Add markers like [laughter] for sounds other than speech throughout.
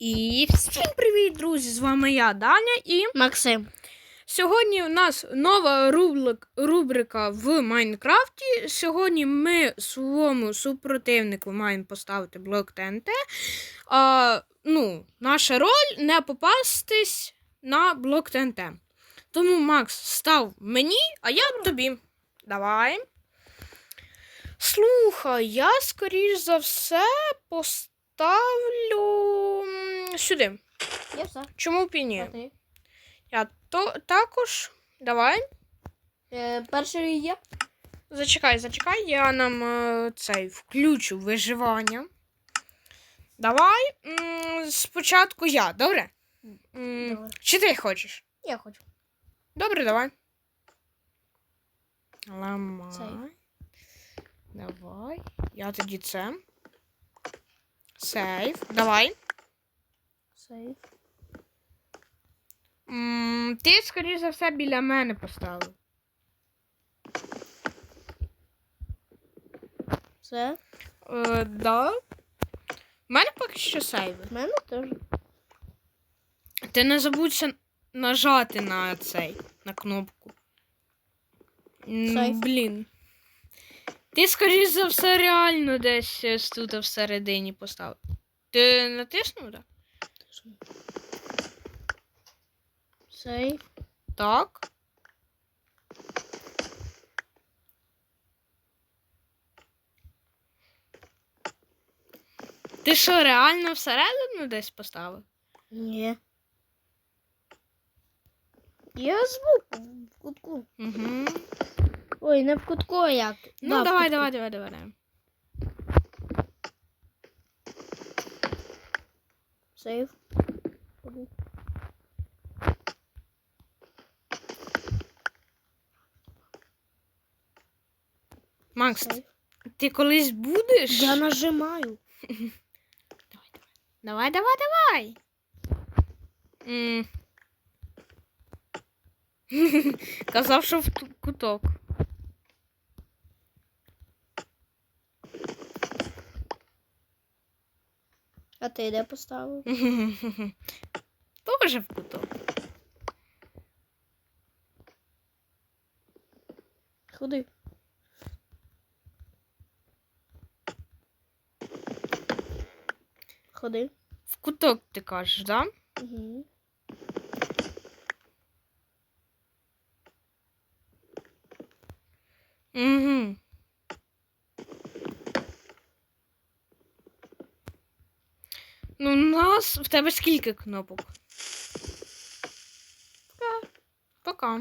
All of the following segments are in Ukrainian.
І всім привіт, друзі! З вами я, Даня, і Максим. сьогодні у нас нова рубрик, рубрика в Майнкрафті. Сьогодні ми своєму супротивнику маємо поставити блок ТНТ. А, ну, наша роль не попастись на блок ТНТ. Тому Макс став мені, а я тобі. Давай. Слухай, я скоріш за все поставлю сюди. Я все. Чому б і ні? А? Я то також. Давай. Е, перший є. Зачекай, зачекай, я нам е, цей включу виживання. Давай. м, спочатку я, добре? М, Добре. Чи ти хочеш? Я хочу. Добре, давай. Ламай. Цей. Давай. Я тоді це. Сейф. Давай. Сейф. М, ти, скоріш за все, біля мене поставив. Все. Е, да. У мене поки що сейви. В мене теж. Ти не забудься нажати на цей, на кнопку. Сейф. Блін. Ти, скоріш за все, реально десь тут всередині поставив. Ти натиснув, так? Сейф. Так. Ти що, реально всередину десь поставив? Ні. Я збоку. В кутку. Угу. Ой, не в кутку, а як. Ну, давай, давай, давай, давай, давай. Сейф. Макс, Сейф. ти колись будеш? Я нажимаю. Давай, давай, давай. М. [laughs] Казав, що в ту- куток. А ти де поставив? [laughs] Тоже в куток. Ходи. Ходи. В куток ти кажеш, да? Угу. Угу. Ну, у нас в тебе скільки кнопок? Пока.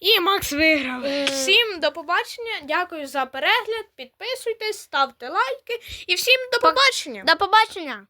І Макс виграв. Е. Всім до побачення. Дякую за перегляд. Підписуйтесь, ставте лайки. І всім до побачення. До побачення!